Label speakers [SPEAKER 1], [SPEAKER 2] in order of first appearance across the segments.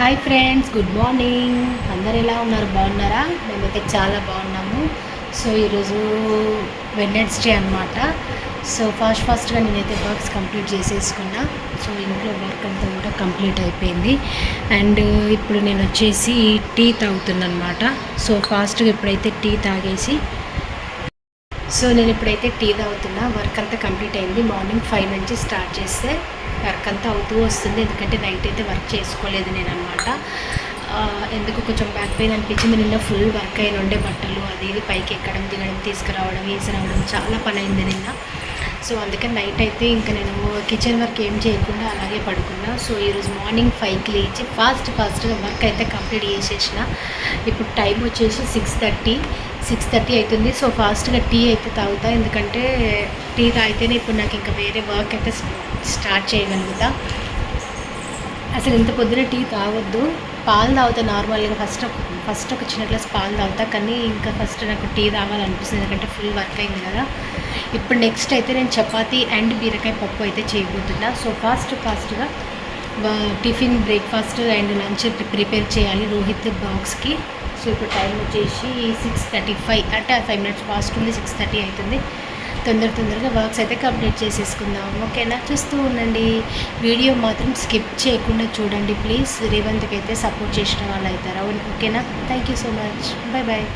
[SPEAKER 1] Hi friends good morning. అందరు ఎలా ఉన్నారు? బాగున్నారా? మేమైతే చాలా బాగున్నాము. సో ఈరోజు వెడ్నెస్డే అనమాట సో ఫాస్ట్ ఫాస్ట్గా నేనైతే వర్క్స్ కంప్లీట్ చేసేసుకున్నా. సో ఇంట్లో వర్క్ అంతా కూడా కంప్లీట్ అయిపోయింది. అండ్ ఇప్పుడు నేను వచ్చేసి టీ తాగుతున్నా అనమాట సో ఫాస్ట్గా ఇప్పుడైతే టీ తాగేసి సో నేను ఇప్పుడైతే టీ తాగుతున్నా. వర్క్ అంతా కంప్లీట్ అయింది. మార్నింగ్ ఫైవ్ నుంచి స్టార్ట్ చేస్తే వర్క్ అంతా అవుతూ వస్తుంది. ఎందుకంటే నైట్ అయితే వర్క్ చేసుకోలేదు నేను అనమాట ఎందుకు కొంచెం బ్యాక్ పెయిన్ అనిపించింది. నిన్న ఫుల్ వర్క్ అయిన ఉండే బట్టలు అది ఇది పైకి ఎక్కడం దిగడం తీసుకురావడం వేసిరావడం చాలా పని అయింది నిన్న. సో అందుకని నైట్ అయితే ఇంకా నేను కిచెన్ వర్క్ ఏం చేయకుండా అలాగే పడుకున్నా. సో ఈరోజు మార్నింగ్ ఫైవ్కి లేచి ఫాస్ట్ ఫాస్ట్గా వర్క్ అయితే కంప్లీట్ చేసేసిన. ఇప్పుడు టైం వచ్చేసి సిక్స్ థర్టీ. సిక్స్ థర్టీ అవుతుంది. సో ఫాస్ట్గా టీ అయితే తాగుతా. ఎందుకంటే టీ తాగితేనే ఇప్పుడు నాకు ఇంకా వేరే వర్క్ అయితే స్టార్ట్ చేయగలుగుతా. అసలు ఇంత పొద్దున టీ తాగొద్దు. పాలు తాగుతా నార్మల్గా. ఫస్ట్ ఫస్ట్ ఒక చిన్న గ్లాస్ పాలు తాగుతా. కానీ ఇంకా ఫస్ట్ నాకు టీ తాగాలనిపిస్తుంది. ఎందుకంటే ఫుల్ వర్క్ అయింది కదా. ఇప్పుడు నెక్స్ట్ అయితే నేను చపాతి అండ్ బీరకాయ పప్పు అయితే చేయబోతున్నా. సో ఫాస్ట్ ఫాస్ట్గా tiffin breakfast and lunch prepare చేయాలి రోహిత్ బాక్స్కి. సో ఇప్పుడు టైం వచ్చేసి సిక్స్ థర్టీ ఫైవ్ అంటే ఫైవ్ మినిట్స్ ఫాస్ట్ ఉంది సిక్స్ థర్టీ అవుతుంది. తొందర తొందరగా వర్క్స్ అయితే కంప్లీట్ చేసేసుకుందాం. ఓకేనా? చూస్తూ ఉండండి. వీడియో మాత్రం స్కిప్ చేయకుండా చూడండి ప్లీజ్. రేవంత్కి అయితే సపోర్ట్ చేసిన వాళ్ళు అవుతారా. ఓకేనా? Thank you so much bye bye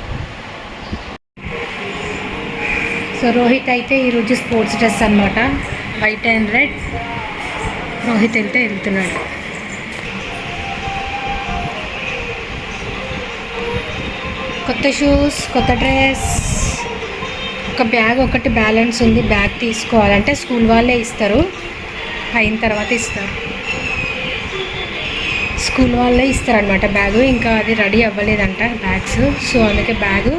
[SPEAKER 1] so Rohit అయితే ఈరోజు స్పోర్ట్స్ డ్రెస్ అనమాట వైట్ అండ్ రెడ్ రోహిత్ వెళ్తే వెళ్తున్నాడు. కొత్త షూస్ కొత్త డ్రెస్ ఒక బ్యాగ్ ఒకటి బ్యాలెన్స్ ఉంది. బ్యాగ్ తీసుకోవాలంటే స్కూల్ వాళ్ళే ఇస్తారు. అయిన తర్వాత ఇస్తారు. స్కూల్ వాళ్ళే ఇస్తారనమాట బ్యాగు ఇంకా అది రెడీ అవ్వలేదంట బ్యాగ్స్ సో అందుకే బ్యాగు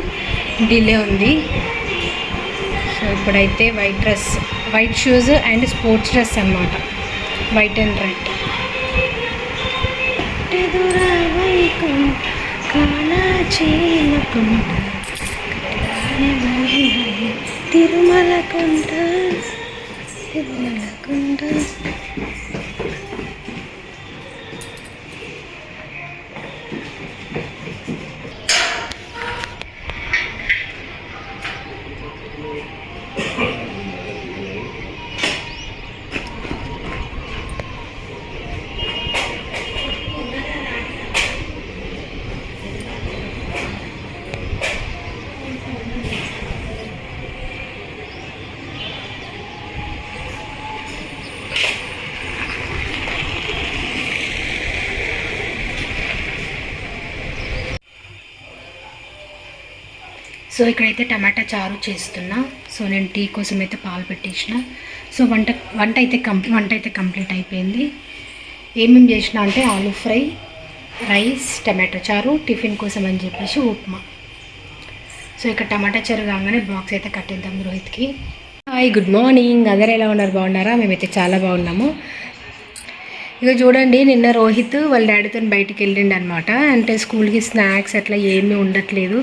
[SPEAKER 1] డిలే ఉంది. సో ఇప్పుడైతే white dress white shoes and sports dress అనమాట వైట్ అండ్ రెడ్ తిరుమల కొండ తిరుమల కొండ సో ఇక్కడైతే టమాటా చారు చేస్తున్నా. సో నేను టీ కోసం అయితే పాలు పెట్టేసిన. సో వంట వంట అయితే కంప్లీ వంట అయితే కంప్లీట్ అయిపోయింది. ఏమేమి చేసిన అంటే ఆలూ ఫ్రై రైస్ టమాటా చారు టిఫిన్ కోసం అని చెప్పేసి ఉప్మా. సో ఇక్కడ టమాటా చారు కాగానే బాక్స్ అయితే కట్టేద్దాం రోహిత్కి. Hi good morning. అందరు ఎలా ఉన్నారు? బాగున్నారా? మేమైతే చాలా బాగున్నాము. ఇక చూడండి నిన్న రోహిత్ వాళ్ళ డాడీతో బయటికి వెళ్ళిండు అనమాట అంటే స్కూల్కి స్నాక్స్ అట్లా ఏమీ ఉండట్లేదు.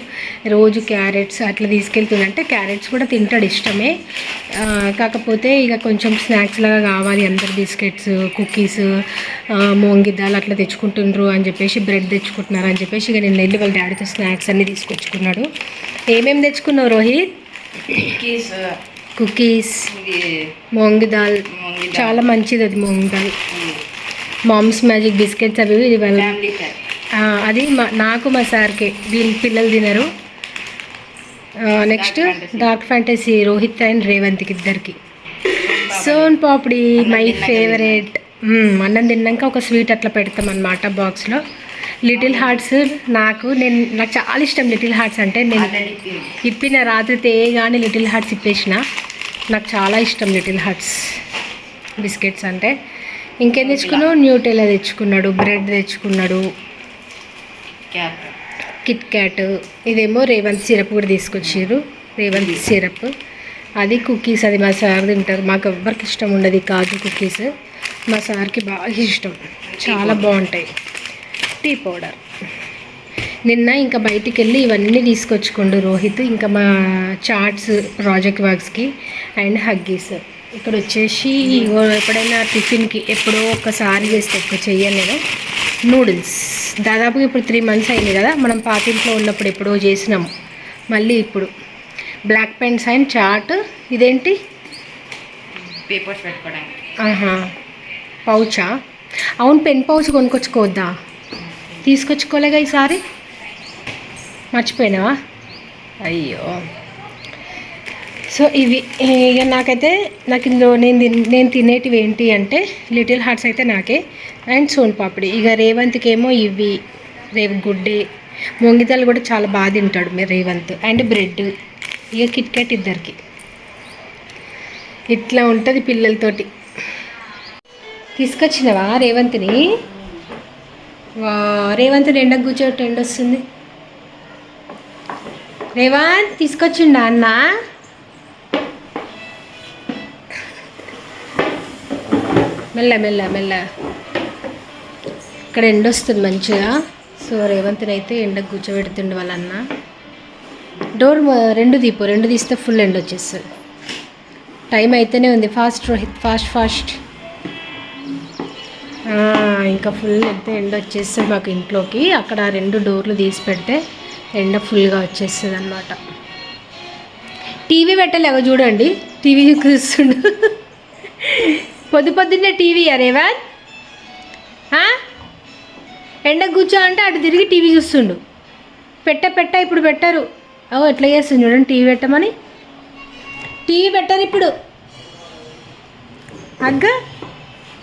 [SPEAKER 1] రోజు క్యారెట్స్ అట్లా తీసుకెళ్తుంది అంటే క్యారెట్స్ కూడా తింటాడు ఇష్టమే. కాకపోతే ఇక కొంచెం స్నాక్స్ లాగా కావాలి అందరు బిస్కెట్స్ కుకీస్ మోంగి దాల్ అట్లా తెచ్చుకుంటుండ్రు అని చెప్పేసి బ్రెడ్ తెచ్చుకుంటున్నారు అని చెప్పేసి ఇక నిన్న వెళ్ళి వాళ్ళ డాడీతో స్నాక్స్ అన్నీ తీసుకొచ్చుకున్నాడు. ఏమేమి తెచ్చుకున్నావు రోహిత్?
[SPEAKER 2] కుకీస్.
[SPEAKER 1] కుకీస్ దాల్.
[SPEAKER 2] మూంగి దాల్.
[SPEAKER 1] చాలా మంచిది అది moong dal. Mom's Magic biscuits అవి ఇది అది మా నాకు మా సార్కి. వీళ్ళు పిల్లలు తినరు. Next. Dark Fantasy Rohit and రేవంత్కి ఇద్దరికి. సోన్ పాపిడి మై ఫేవరెట్. అన్నం తిన్నాక ఒక స్వీట్ అట్లా పెడతాం అనమాట బాక్స్లో. లిటిల్ హార్ట్స్ నాకు నేను నాకు చాలా ఇష్టం లిటిల్ హార్ట్స్ అంటే నేను ఇప్పిన రాత్రి తేగానే లిటిల్ హార్ట్స్ ఇప్పేసిన. నాకు చాలా ఇష్టం లిటిల్ హార్ట్స్ బిస్కెట్స్ అంటే. ఇంకేం తెచ్చుకున్నావు? న్యూటెలా తెచ్చుకున్నాడు బ్రెడ్ తెచ్చుకున్నాడు. కిట్ క్యాట్ ఇదేమో రేవంత్ సిరప్ కూడా తీసుకొచ్చారు. రేవంత్ సిరప్. అది కుకీస్ అది మా సార్ తింటారు. మాకు ఎవ్వరికి ఇష్టం ఉండదు కాజు కుకీస్ మా సార్కి బాగా ఇష్టం. చాలా బాగుంటాయి. టీ పౌడర్ నిన్న ఇంకా బయటికి వెళ్ళి ఇవన్నీ తీసుకొచ్చుకోండు రోహిత్. ఇంకా మా చాట్స్ ప్రాజెక్ట్ వర్క్స్కి అండ్ హగ్గీస్ ఇక్కడ వచ్చేసి ఎప్పుడైనా టిఫిన్కి ఎప్పుడో ఒకసారి చేస్తే ఎక్కువ చెయ్యను నేను. నూడిల్స్. దాదాపుగా ఇప్పుడు త్రీ మంత్స్ అయింది కదా మనం పాతింట్లో ఉన్నప్పుడు ఎప్పుడో చేసినాం మళ్ళీ ఇప్పుడు. Black pens and chart. ఇదేంటి?
[SPEAKER 2] పేపర్స్ పెట్టుకోవడానికి.
[SPEAKER 1] ఆహా. పౌచా? అవును పెన్ పౌచ్ కొనుక్కొచ్చుకోవద్దా? తీసుకొచ్చుకోలేగా ఈసారి? మర్చిపోయినావా? అయ్యో. సో ఇవి ఇక నాకైతే నాకు ఇందులో నేను తిన్- నేను తినేటివి ఏంటి అంటే లిటిల్ హార్ట్స్ అయితే నాకే. అండ్ సోన్ పాపిడి. ఇక రేవంత్కి ఏమో ఇవి రేవ్ గుడ్డే. మొంగితాలు కూడా చాలా బాగా తింటాడు మీరు రేవంత్. And bread. ఇక కిట్కెట్ ఇద్దరికి. ఇట్లా ఉంటుంది పిల్లలతోటి. తీసుకొచ్చినవా రేవంత్ని? వా ఎండకు కూర్చోటి ఎండ వస్తుంది రేవంత్ తీసుకొచ్చిండా అన్న? మెల్ల మెల్ల మెల్ల. ఇక్కడ ఎండ వస్తుంది మంచిగా. సో రేవంత్ని అయితే ఎండకు కూర్చోబెడుతుండే వాళ్ళన్న డోర్ రెండు దీపు రెండు తీస్తే ఫుల్ ఎండ వచ్చేస్తుంది. టైం అయితేనే ఉంది. Fast Rohit fast fast. ఇంకా ఫుల్ అయితే ఎండ వచ్చేస్తుంది మాకు ఇంట్లోకి. అక్కడ రెండు డోర్లు తీసి పెడితే ఎండ ఫుల్గా వచ్చేస్తుంది అనమాట టీవీ పెట్టలేక చూడండి. టీవీ చూస్తుండు. పొద్దు పొద్దున్నే టీవీ అరేవా ఎండ కూర్చో అంటే అటు తిరిగి టీవీ చూస్తుండు. పెట్ట పెట్ట ఇప్పుడు పెట్టరు. ఓ ఎట్లా చేస్తుంది చూడండి టీవీ పెట్టమని. టీవీ పెట్టరు ఇప్పుడు. అగ్గ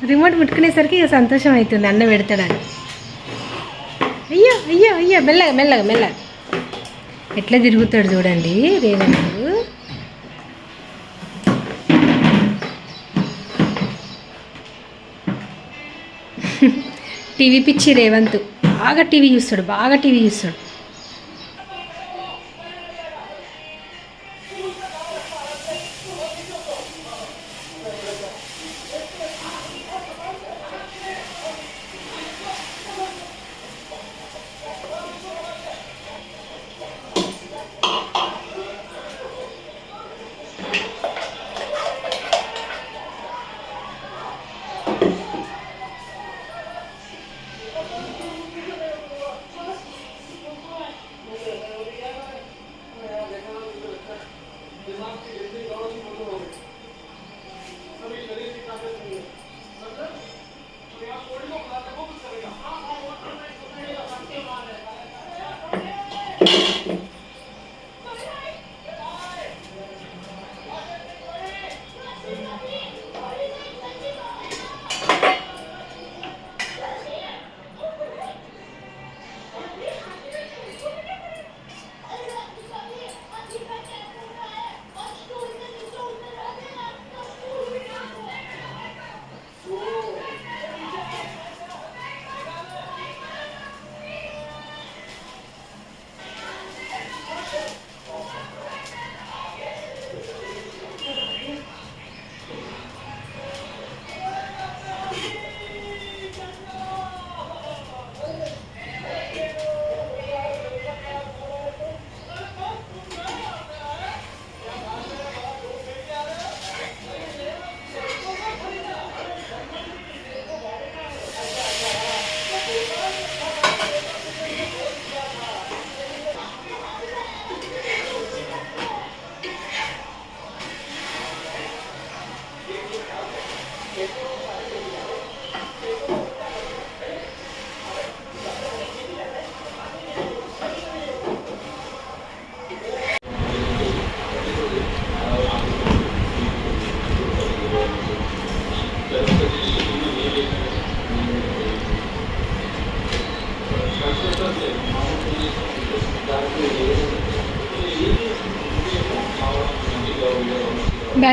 [SPEAKER 1] రిమోట్ ముట్టుకునేసరికి ఇక సంతోషం అవుతుంది అన్న పెడతాడని. అయ్యో అయ్యో అయ్యో మెల్లగా మెల్లగా మెల్లగా. ఎట్లా తిరుగుతాడు చూడండి రేవంత్ టీవీ పిచ్చి రేవంత్. బాగా టీవీ చూస్తాడు బాగా టీవీ చూస్తాడు.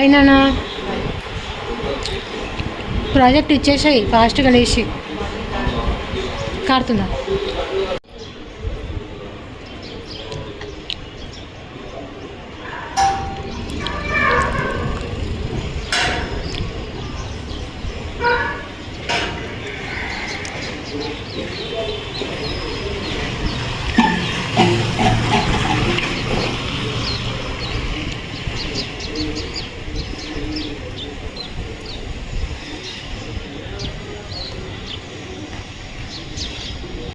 [SPEAKER 1] బాయ్ నానా ప్రాజెక్ట్ ఇచ్చేసాయి ఫాస్ట్గా లేచి. కారుతుందా